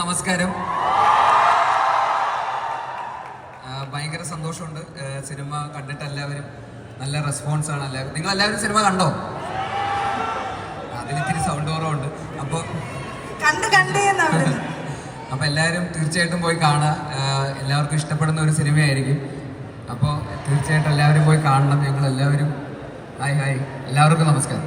നമസ്കാരം. ഭയങ്കര സന്തോഷമുണ്ട്. സിനിമ കണ്ടിട്ട് എല്ലാവരും നല്ല റെസ്പോൺസ് ആണ് എല്ലാവരും. നിങ്ങൾ എല്ലാവരും സിനിമ കണ്ടോ? അതിലിത്തിരി സൗണ്ട് കുറവുണ്ട്. അപ്പോൾ അപ്പൊ കണ്ടേ അപ്പോൾ എല്ലാവരും തീർച്ചയായിട്ടും പോയി കാണുക. എല്ലാവർക്കും ഇഷ്ടപ്പെടുന്ന ഒരു സിനിമയായിരിക്കും. അപ്പോൾ തീർച്ചയായിട്ടും എല്ലാവരും പോയി കാണണം. ഞങ്ങൾ എല്ലാവരും ഹായ് ഹായ്. എല്ലാവർക്കും നമസ്കാരം.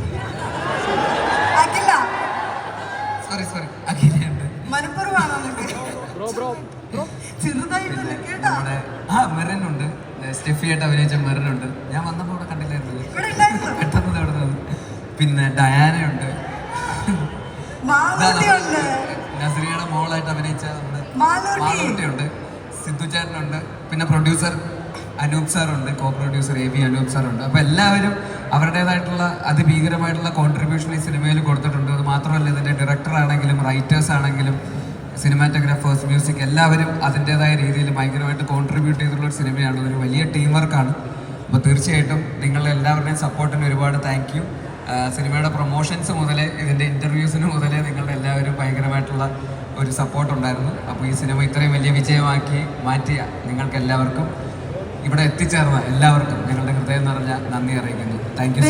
സോറി സോറി അഖിലയുണ്ട് മനപ്പുറമാണോ നിനക്ക്? ചെറുതായിട്ടല്ലേ കേട്ടോ. ആ മെറിനുണ്ട് സ്റ്റെഫിയായിട്ട് അഭിനയിച്ച മെറിനുണ്ട് ഞാൻ വന്നപ്പോൾ ഇവിടെ കണ്ടില്ലായിരുന്നു പെട്ടെന്ന് അവിടെ പിന്നെ ഡയാനയുണ്ട്. നസ്രിയയുടെ മോളായിട്ട് അഭിനയിച്ച നമ്മുടെ മാളൂട്ടി. മാളൂട്ടിയുണ്ട്. സിദ്ധു ചേട്ടനുണ്ട്. പിന്നെ producer Anoop സാറുണ്ട് co producer A B Anoop സാറുണ്ട്. അപ്പോൾ എല്ലാവരും അവരുടേതായിട്ടുള്ള അതിഭീകരമായിട്ടുള്ള കോൺട്രിബ്യൂഷൻ ഈ സിനിമയിൽ കൊടുത്തിട്ടുണ്ട്. അത് മാത്രമല്ല ഇതിന്റെ ഡയറക്ടർ ആണെങ്കിലും റൈറ്റേഴ്സ് ആണെങ്കിലും സിനിമാറ്റോഗ്രാഫേഴ്സ് മ്യൂസിക് എല്ലാവരും അതിന്റെതായ രീതിയിൽ ഭയങ്കരമായിട്ട് കോൺട്രിബ്യൂട്ട് ചെയ്തിട്ടുള്ള ഒരു സിനിമയാണ്. ഒരു വലിയ ടീം വർക്കാണ് അപ്പോൾ തീർച്ചയായിട്ടും നിങ്ങളുടെ എല്ലാവരുടെയും സപ്പോർട്ടിന് ഒരുപാട് താങ്ക് യു സിനിമയുടെ പ്രൊമോഷൻസ് മുതലേ ഇതിന്റെ ഇന്റർവ്യൂസിന് മുതലേ നിങ്ങളുടെ എല്ലാവരും ഭയങ്കരമായിട്ടുള്ള ഒരു സപ്പോർട്ട് ഉണ്ടായിരുന്നു. അപ്പോൾ ഈ സിനിമ ഇത്രയും വലിയ വിജയമാക്കി മാറ്റിയ നിങ്ങൾക്ക് എല്ലാവർക്കും ഇവിടെ എത്തിച്ചേർന്ന എല്ലാവർക്കും നിങ്ങളുടെ ഹൃദയം നിറഞ്ഞ നന്ദി അറിയിക്കുന്നു. താങ്ക് യു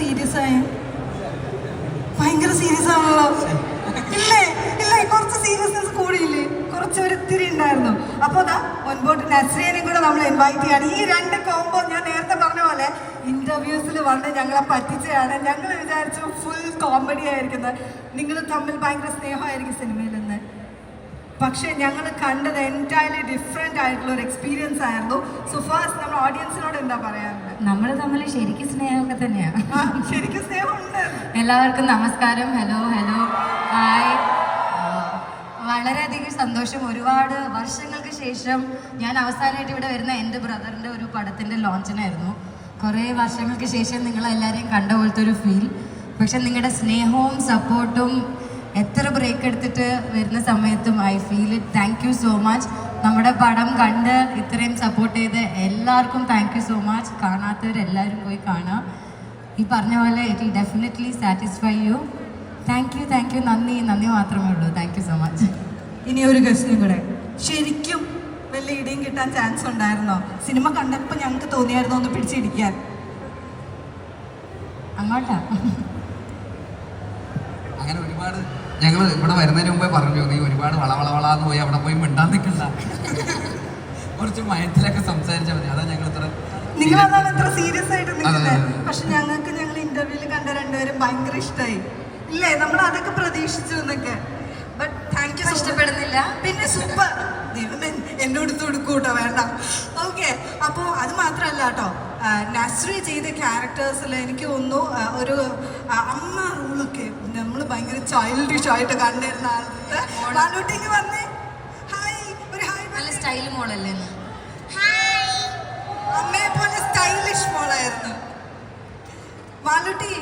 സീരിയസ് ആയ? ഭയങ്കര സീരിയസ് ആണല്ലോ. ഇല്ലേ? ഇല്ല? കുറച്ച് സീരിയസ്നെസ് കൂടിയില്ലേ? കുറച്ച് ഒരു ഇത്തിരി ഉണ്ടായിരുന്നു. അപ്പോൾ അതാ മുൻപോട്ട് നസ്രീനെയും കൂടെ നമ്മൾ ഇൻവൈറ്റ് ചെയ്യാണ്. ഈ രണ്ട് കോംബോ ഞാൻ നേരത്തെ പറഞ്ഞ പോലെ ഇന്റർവ്യൂസിൽ വന്ന് ഞങ്ങളെ പറ്റിച്ചതാണ്. ഞങ്ങൾ വിചാരിച്ചു ഫുൾ കോമഡി ആയിരിക്കുന്നത്. നിങ്ങൾ തമ്മിൽ ഭയങ്കര സ്നേഹമായിരിക്കും സിനിമയിൽ പക്ഷേ ഞങ്ങൾ കണ്ടത് എന്റയർലി ഡിഫറെന്റ് ആയിട്ടുള്ള ഒരു എക്സ്പീരിയൻസ് ആയിരുന്നു. സോ ഫസ്റ്റ് നമ്മുടെ ഓഡിയൻസിനോട് എന്താ പറയാനുള്ളത്? നമ്മൾ തമ്മിൽ ശരിക്കും സ്നേഹമൊക്കെ തന്നെയാണ് ശരിക്കും സ്നേഹമുണ്ട്. എല്ലാവർക്കും നമസ്കാരം. ഹലോ ഹലോ ഹായ് വളരെയധികം സന്തോഷം. ഒരുപാട് വർഷങ്ങൾക്ക് ശേഷം ഞാൻ അവസാനമായിട്ട് ഇവിടെ വരുന്ന എന്റെ ബ്രദറിന്റെ ഒരു പടത്തിന്റെ ലോഞ്ചിനായിരുന്നു. കുറേ വർഷങ്ങൾക്ക് ശേഷം നിങ്ങളെല്ലാവരെയും കണ്ട പോലത്തെ ഒരു ഫീൽ പക്ഷെ നിങ്ങളുടെ സ്നേഹവും സപ്പോർട്ടും എത്ര ബ്രേക്ക് എടുത്തിട്ട് വരുന്ന സമയത്തും I feel it thank you so much നമ്മുടെ പടം കണ്ട് ഇത്രയും സപ്പോർട്ട് ചെയ്ത് എല്ലാവർക്കും താങ്ക് യു സോ മച്ച് കാണാത്തവരെല്ലാവരും പോയി കാണാം. ഈ പറഞ്ഞ പോലെ it will definitely satisfy you thank you thank you നന്ദി നന്ദി മാത്രമേ ഉള്ളൂ. താങ്ക് യു സോ മച്ച് ഇനി ഒരു ഗസ്റ്റിനും കൂടെ. ശരിക്കും വലിയ ഇടിയും കിട്ടാൻ ചാൻസ് ഉണ്ടായിരുന്നോ? സിനിമ കണ്ടപ്പോൾ ഞങ്ങൾക്ക് തോന്നിയായിരുന്നോ ഒന്ന് പിടിച്ചിരിക്കാൻ? അങ്ങോട്ടാ. അങ്ങനെ ഒരുപാട് ഞങ്ങൾ ഇവിടെ വരുന്നതിന് മുമ്പേ പറഞ്ഞു നീ ഒരുപാട് വളവളവളാന്ന് പോയി അവിടെ പോയി മിണ്ടാൻ നിൽക്കണ്ട. കുറച്ച് മയത്തിലൊക്കെ സംസാരിച്ചാൽ മതി. അതാ ഞങ്ങൾ ഇത്ര നിങ്ങൾ അതാണ് ഇത്ര സീരിയസ് ആയിട്ട് നിൽക്കുന്നത്. പക്ഷെ ഞങ്ങൾക്ക് ഞങ്ങൾ ഇന്റർവ്യൂവിൽ കണ്ട രണ്ടുപേരും ഭയങ്കര ഇഷ്ടമായി ഇല്ലേ? നമ്മൾ അതൊക്കെ പ്രതീക്ഷിച്ചു എന്നൊക്കെ. ഇഷ്ടപ്പെടുന്നില്ല. പിന്നെ സൂപ്പർ. എന്നോട് കൊടുക്കൂട്ടോ വേണ്ട. ഓക്കെ അപ്പോൾ അത് മാത്രമല്ല കേട്ടോ. നസ്രി ചെയ്ത ക്യാരക്ടേഴ്സിൽ എനിക്ക് തോന്നുന്നു ഒരു അമ്മ റൂളൊക്കെ നമ്മൾ ഭയങ്കര ചൈൽഡിഷ് ആയിട്ട് കണ്ടിരുന്ന ആളുകൾ മാലൂട്ടിക്ക് വന്നേ. ഹായ് ഒരു ഹായ് നല്ല സ്റ്റൈൽ മോളല്ലേ അമ്മയെ പോലെ സ്റ്റൈലിഷ് മോളായിരുന്നു. വാലുട്ടി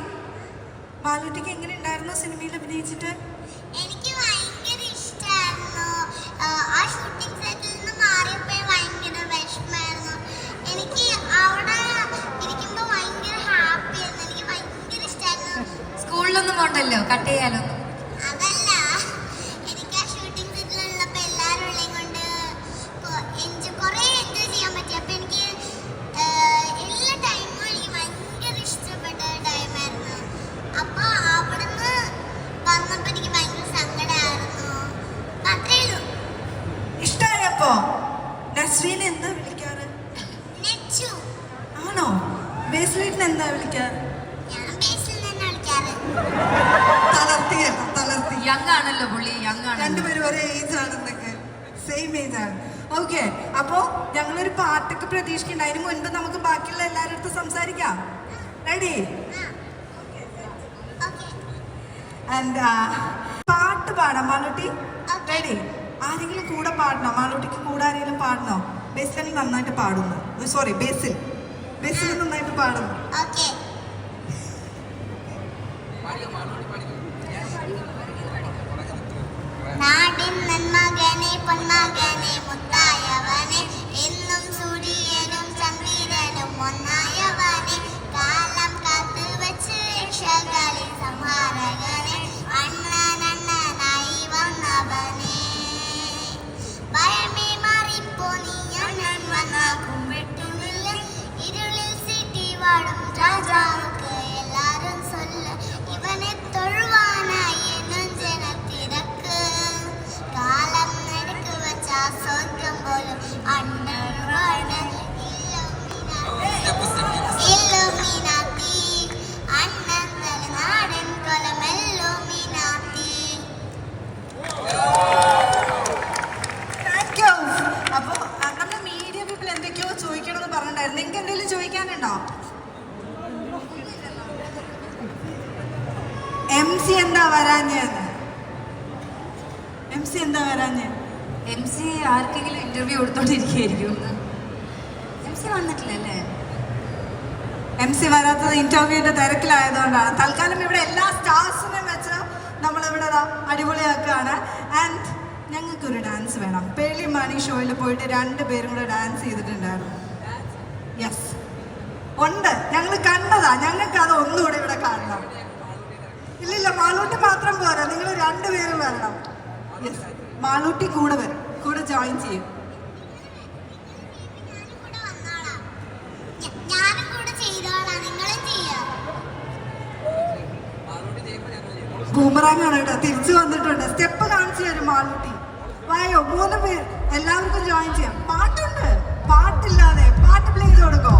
വാലുട്ടിക്ക് എങ്ങനെ ഉണ്ടായിരുന്നു സിനിമയിൽ അഭിനയിച്ചിട്ട്? സങ്കടമായിരുന്നു കട്ട് ചെയ്യാലോ? ഇഷ്ടമായപ്പോ നസ്രീനെ എന്താ വിളിക്കാറ്? ആണോ? ബേസ്ലൈറ്റിന് എന്താ വിളിക്കാറ്? വിളിക്കാറ് തളർത്തി. യങ് ആണല്ലോ പുള്ളി യങ് ആണ് രണ്ടുപേരും ഒരേ ഏജ് ആണെന്നൊക്കെ സെയിം ഏജ് ആണ് ഓക്കെ അപ്പോ ഞങ്ങളൊരു പാട്ടൊക്കെ പ്രതീക്ഷിക്കണ്ട. അതിന് മുൻപ് നമുക്ക് ബാക്കിയുള്ള എല്ലാവരുടെ അടുത്ത് സംസാരിക്കാം. റെഡി എന്താ ആൻഡ് പാട്ട് പാടാം മാളൂട്ടി. റെഡി ആരെങ്കിലും കൂടെ പാടണോ? മാളൂട്ടിക്ക് കൂടെ ആരെങ്കിലും പാടണോ? ബേസിൽ നന്നായിട്ട് പാടുന്നു. സോറി ബേസിൽ ബേസിൽ നന്നായിട്ട് പാടുന്നു. ഓക്കെ എം സി എന്താ വരാഞ്ഞെന്ന് എം സി എന്താ വരാഞ്ഞ്? എം സി ആർക്കെങ്കിലും ഇന്റർവ്യൂ കൊടുത്തോണ്ടിരിക്കുകയായിരിക്കും എം സി വന്നിട്ടില്ലല്ലേ? എം സി വരാത്തത് ഇന്റർവ്യൂവിന്റെ തിരക്കിലായതുകൊണ്ടാണ്. തൽക്കാലം ഇവിടെ എല്ലാ സ്റ്റാർസിനെയും വെച്ച് നമ്മളിവിടെ അടിപൊളിയാക്കുകയാണ്. ആൻഡ് ഞങ്ങൾക്കൊരു ഡാൻസ് വേണം. പേളി മണി ഷോയിൽ പോയിട്ട് രണ്ട് പേരും കൂടെ ഡാൻസ് ചെയ്തിട്ടുണ്ടായിരുന്നു. യെസ് ഉണ്ട്. ഞങ്ങൾ കണ്ടതാ. ഞങ്ങൾക്ക് അത് ഒന്നുകൂടെ ഇവിടെ കാണണം. ഇല്ലില്ല മാളൂട്ടി മാത്രം പോരാ. നിങ്ങൾ രണ്ടുപേരും വരണം. യെസ് മാളൂട്ടി കൂടെ വരും. കൂടെ ജോയിൻ ചെയ്യും. ബൂമറാങ്ങാണ് കേട്ടോ. തിരിച്ചു വന്നിട്ടുണ്ട്. സ്റ്റെപ്പ് കാണിച്ചു തരും മാളൂട്ടി. വായോ മൂന്ന് പേർ. എല്ലാവർക്കും ജോയിൻ ചെയ്യാം. പാട്ടുണ്ട്. പാട്ടില്ലാതെ. പാട്ട് പ്ലേ ചെയ്ത് കൊടുക്കോ?